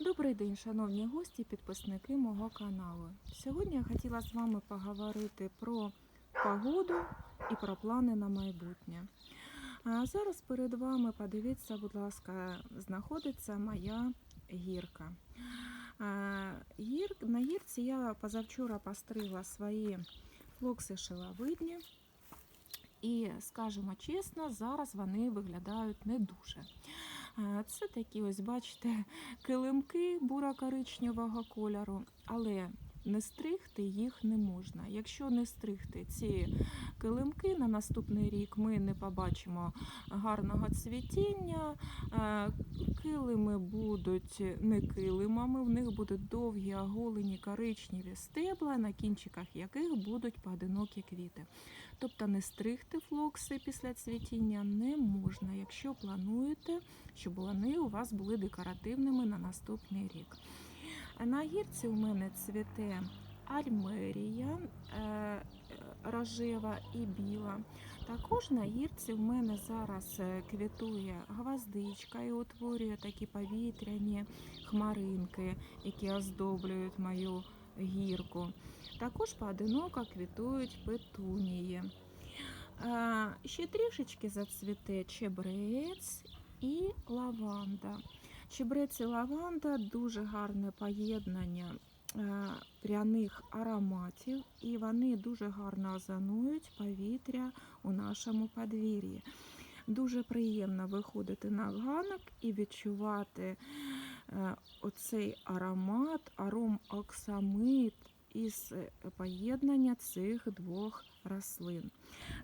Добрий день, шановні гості, підписники мого каналу. Сьогодні я хотіла з вами поговорити про погоду і про плани на майбутнє. А зараз перед вами, подивіться, будь ласка, знаходиться моя гірка. На гірці я позавчора постригла свої флокси шиловидні. І, скажімо чесно, зараз вони виглядають не дуже. Це такі, ось бачите, килимки бура коричневого кольору, але не стригти їх не можна. Якщо не стригти ці килимки на наступний рік, ми не побачимо гарного цвітіння. Е, Килими будуть не килимами, в них будуть довгі оголені коричневі стебла, на кінчиках яких будуть поодинокі квіти. Тобто не стригти флокси після цвітіння не можна, якщо плануєте, щоб вони у вас були декоративними на наступний рік. На гірці у мене цвіте альмерія е, рожева і біла. Також на гірці в мене зараз е, квітує гвоздичка і утворює такі повітряні хмаринки, які оздоблюють мою гірку. Також поодиноко квітують петунії. Е, Ще трішечки зацвіте чебрець і лаванда. Чебрець і лаванда дуже гарне поєднання е, пряних ароматів, і вони дуже гарно озонують повітря у нашому подвір'ї. Дуже приємно виходити на ганок і відчувати е, оцей аромат, аром оксамит із е, поєднання цих двох рослин.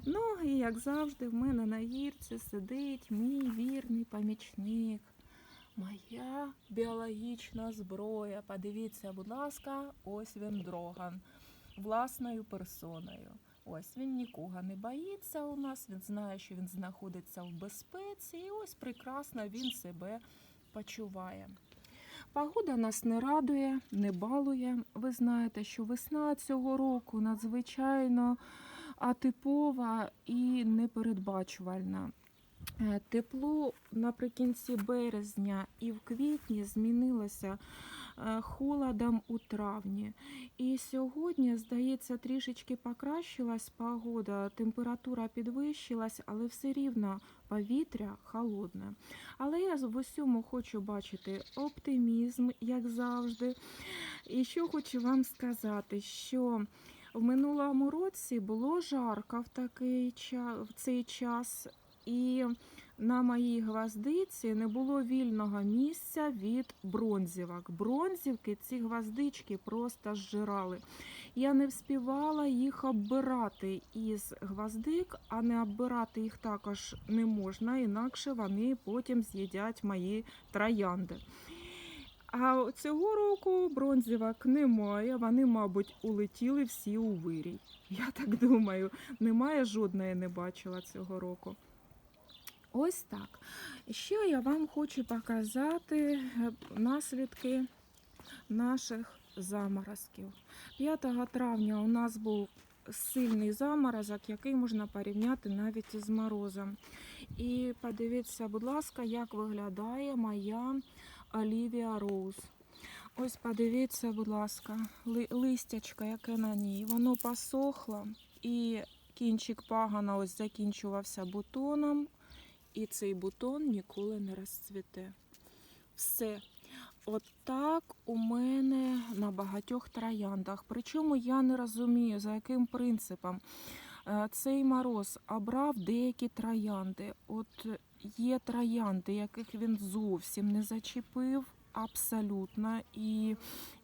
Ну і як завжди, в мене на гірці сидить мій вірний помічник. Моя біологічна зброя. Подивіться, будь ласка, ось він дроган власною персоною. Ось він нікого не боїться у нас, він знає, що він знаходиться в безпеці, і ось прекрасно він себе почуває. Погода нас не радує, не балує. Ви знаєте, що весна цього року надзвичайно атипова і непередбачувальна. Е, Тепло наприкінці березня і в квітні змінилося е, холодом у травні. І сьогодні, здається, трішечки покращилась погода, температура підвищилась, але все рівно повітря холодне. Але я в усьому хочу бачити оптимізм, як завжди. І що хочу вам сказати, що в минулому році було жарко в такий в цей час. І на моїй гвоздиці не було вільного місця від бронзівок. Бронзівки ці гвоздички просто зжирали. Я не вспівала їх оббирати із гвоздик, а не оббирати їх також не можна, інакше вони потім з'їдять мої троянди. А цього року бронзівок немає. Вони, мабуть, улетіли всі у вирій. Я так думаю, немає жодної не бачила цього року. Ось так. Ще я вам хочу показати е, наслідки наших заморозків. 5 травня у нас був сильний заморозок, який можна порівняти навіть із морозом. І подивіться, будь ласка, як виглядає моя Олівія Роуз. Ось подивіться, будь ласка, ли- листячко, яке на ній. Воно посохло, і кінчик пагана ось закінчувався бутоном, і цей бутон ніколи не розцвіте. Все. От так у мене на багатьох трояндах. Причому я не розумію, за яким принципом Е, цей мороз обрав деякі троянди. От є троянди, яких він зовсім не зачепив абсолютно, і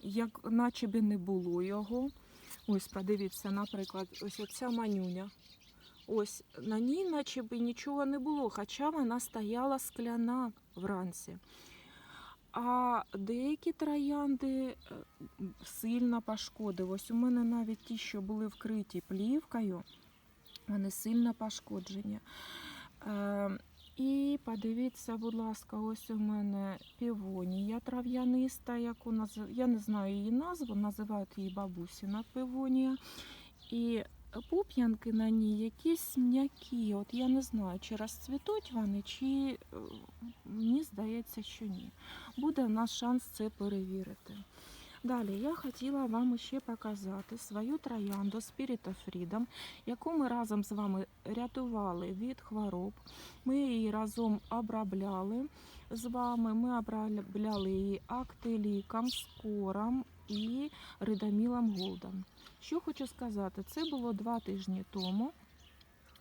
як наче би не було його. Ось, подивіться, наприклад, ось оця манюня. Ось на ній наче би нічого не було, хоча вона стояла скляна вранці. А деякі троянди е, сильно пошкодив. Ось у мене навіть ті, що були вкриті плівкою, вони сильно пошкоджені. Е, і подивіться, будь ласка, ось у мене півонія трав'яниста, яку наз... я не знаю її назву, називають її бабусіна півонія. І пуп'янки на ній якісь м'які. От я не знаю, чи розцвітуть вони, чи е, мені здається, що ні. Буде в нас шанс це перевірити. Далі я хотіла вам ще показати свою троянду Spirit of Freedom, яку ми разом з вами рятували від хвороб. Ми її разом обробляли з вами. Ми обробляли її актиліком, скором і ридамілом голдом. Що хочу сказати, це було два тижні тому.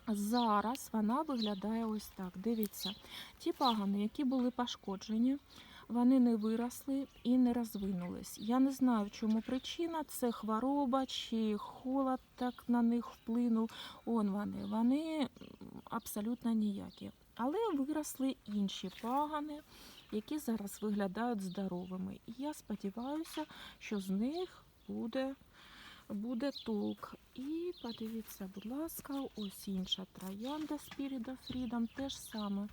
Зараз вона виглядає ось так. Дивіться, ті пагани, які були пошкоджені, вони не виросли і не розвинулись. Я не знаю, в чому причина. Це хвороба чи холод так на них вплинув. Он вони. Вони абсолютно ніякі. Але виросли інші пагани, які зараз виглядають здоровими. І я сподіваюся, що з них буде буде толк. І подивіться, будь ласка, ось інша троянда Spirit of Freedom, те ж саме.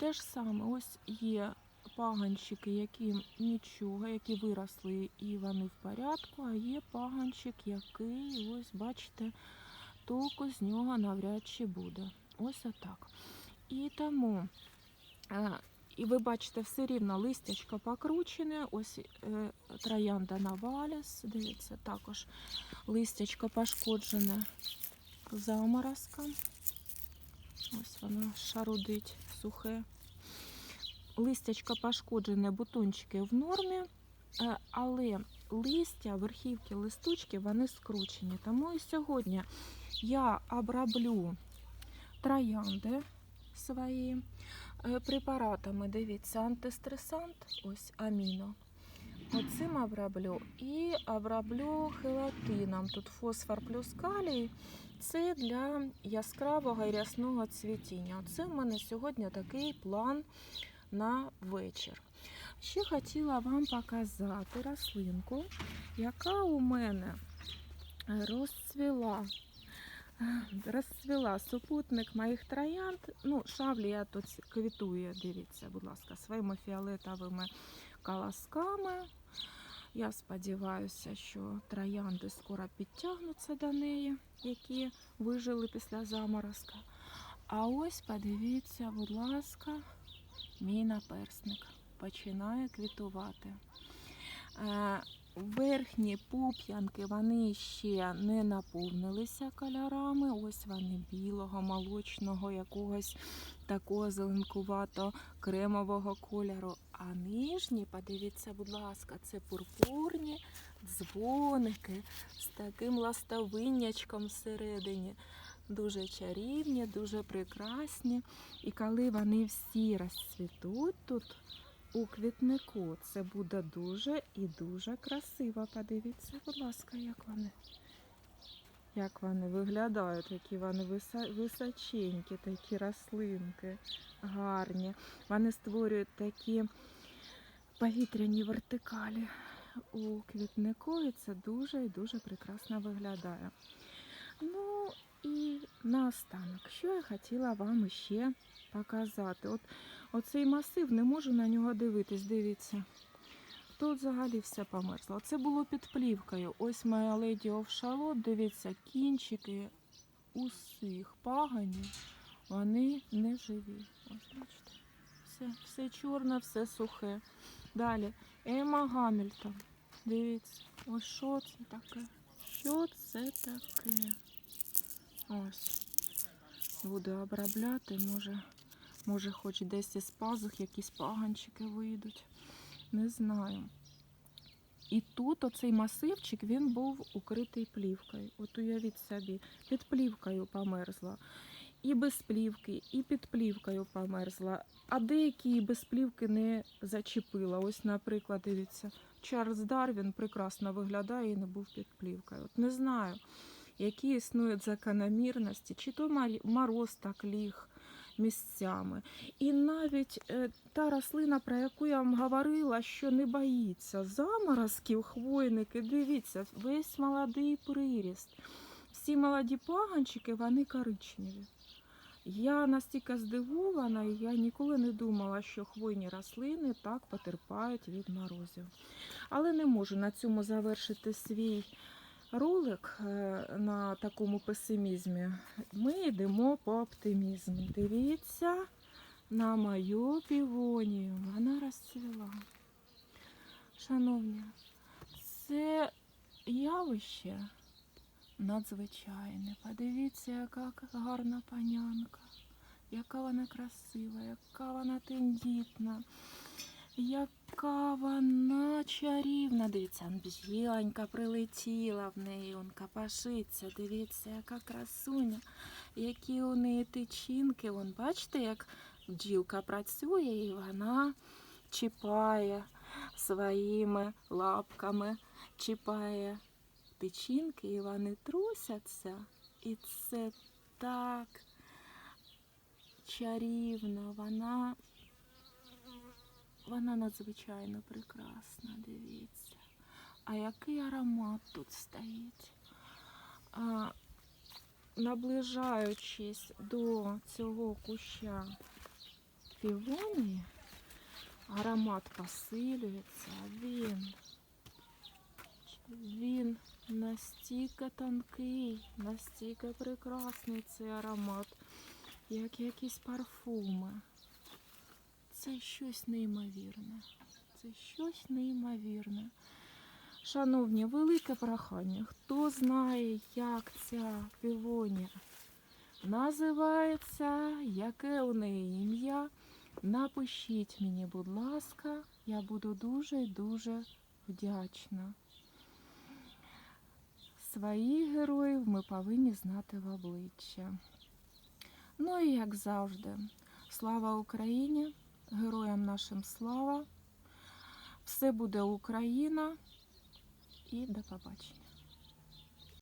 Те ж саме, ось є паганчики, які нічого, які виросли і вони в порядку, а є паганчик, який, ось бачите, толку з нього навряд чи буде. Ось отак. І тому. І ви бачите, все рівно листячко покручене, ось е, троянда Наваліс, дивіться, також листячко пошкоджене заморозком. Ось воно шарудить сухе. Листячко пошкоджене, бутончики в нормі, е, але листя, верхівки, листочки, вони скручені. Тому і сьогодні я оброблю троянди свої препаратами. Дивіться, антистресант, ось аміно. Оцим оброблю і оброблю хелатином. Тут фосфор плюс калій. Це для яскравого і рясного цвітіння. Оце в мене сьогодні такий план на вечір. Ще хотіла вам показати рослинку, яка у мене розцвіла. Розцвіла супутник моїх троянд. Ну, шавлія тут квітує, дивіться, будь ласка, своїми фіолетовими колосками. Я сподіваюся, що троянди скоро підтягнуться до неї, які вижили після заморозка. А ось подивіться, будь ласка, мій наперсник починає квітувати. Верхні пуп'янки вони ще не наповнилися кольорами. Ось вони білого, молочного, якогось такого зеленкувато кремового кольору. А нижні, подивіться, будь ласка, це пурпурні дзвоники з таким ластовиннячком всередині. Дуже чарівні, дуже прекрасні. І коли вони всі розцвітуть тут у квітнику, це буде дуже і дуже красиво. Подивіться, будь ласка, як вони. Як вони виглядають, які вони височенькі, такі рослинки, гарні. Вони створюють такі повітряні вертикалі у квітнику, і це дуже і дуже прекрасно виглядає. Ну і наостанок, що я хотіла вам ще показати. От оцей масив, не можу на нього дивитись, дивіться. Тут взагалі все померзло. Це було під плівкою. Ось моя леді овшалот, дивіться, кінчики усіх паганів, вони не живі. Ось бачите. Все, все чорне, все сухе. Далі Ема Гамільтон. Дивіться, ось що це таке? Що це таке? Ось. Буду обробляти, може, може, хоч десь із пазух якісь паганчики вийдуть. Не знаю. І тут оцей масивчик він був укритий плівкою. От уявіть собі, під плівкою померзла. І без плівки, і під плівкою померзла. А деякі без плівки не зачепила. Ось, наприклад, дивіться, Чарльз Дарвін прекрасно виглядає і не був під плівкою. От не знаю, які існують закономірності, чи то мороз так ліг місцями. І навіть е, та рослина, про яку я вам говорила, що не боїться заморозків, хвойники, дивіться, весь молодий приріст. Всі молоді паганчики, вони коричневі. Я настільки здивована, я ніколи не думала, що хвойні рослини так потерпають від морозів. Але не можу на цьому завершити свій ролик е, на такому песимізмі, ми йдемо по оптимізму. Дивіться на мою півонію. Вона розцвіла. Шановні, це явище надзвичайне. Подивіться, яка гарна панянка, яка вона красива, яка вона тендітна, яка вона чарівна. Дивіться, бжілонька прилетіла в неї, он капашиться. Дивіться, яка красуня, які у неї тичинки. Вон, бачите, як бджілка працює і вона чіпає своїми лапками, чіпає тичинки, і вони трусяться. І це так чарівно. Вона, вона надзвичайно прекрасна, дивіться. А який аромат тут стоїть? А, наближаючись до цього куща півонії, аромат посилюється, він, він настільки тонкий, настільки прекрасний цей аромат, як якісь парфуми. Це щось неймовірне. Це щось неймовірне. Шановні, велике прохання. Хто знає, як ця півонія називається, яке у неї ім'я? Напишіть мені, будь ласка, я буду дуже і дуже вдячна. Своїх героїв ми повинні знати в обличчя. Ну і як завжди, слава Україні, героям нашим слава. Все буде Україна і до побачення.